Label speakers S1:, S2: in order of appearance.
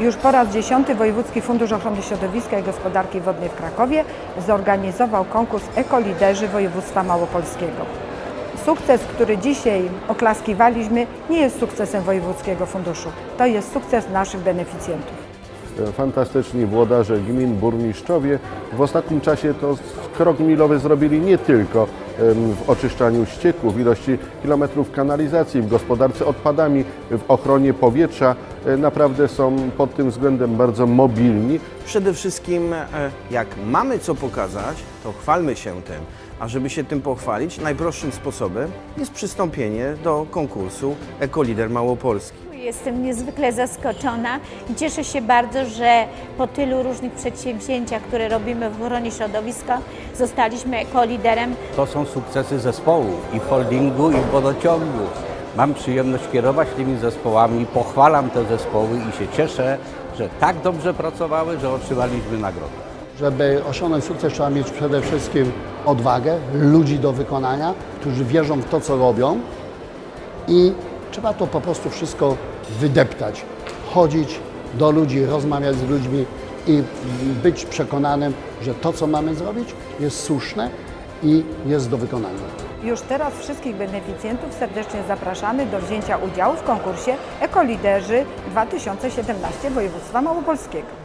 S1: Już po raz dziesiąty Wojewódzki Fundusz Ochrony Środowiska i Gospodarki Wodnej w Krakowie zorganizował konkurs Ekoliderzy Województwa Małopolskiego. Sukces, który dzisiaj oklaskiwaliśmy, nie jest sukcesem Wojewódzkiego Funduszu. To jest sukces naszych beneficjentów.
S2: fantastyczni włodarze gmin, burmistrzowie. W ostatnim czasie to krok milowy zrobili nie tylko w oczyszczaniu ścieków, w ilości kilometrów kanalizacji, w gospodarce odpadami, w ochronie powietrza. E, Naprawdę są pod tym względem bardzo mobilni.
S3: Przede wszystkim, e, jak mamy co pokazać, to chwalmy się tym. A żeby się tym pochwalić, najprostszym sposobem jest przystąpienie do konkursu Ekolider Małopolski.
S4: Jestem niezwykle zaskoczona i cieszę się bardzo, że po tylu różnych przedsięwzięciach, które robimy w ochronie środowiska, zostaliśmy ekoliderem.
S5: To są sukcesy zespołu i w holdingu, i w wodociągu. Mam przyjemność kierować tymi zespołami, pochwalam te zespoły i się cieszę, że tak dobrze pracowały, że otrzymaliśmy nagrodę.
S6: Żeby osiągnąć sukces, trzeba mieć przede wszystkim odwagę, ludzi do wykonania, którzy wierzą w to, co robią i trzeba to po prostu wszystko wydeptać. Chodzić do ludzi, rozmawiać z ludźmi i być przekonanym, że to, co mamy zrobić, jest słuszne i jest do wykonania.
S1: Już teraz wszystkich beneficjentów serdecznie zapraszamy do wzięcia udziału w konkursie Ekoliderzy 2017 Województwa Małopolskiego.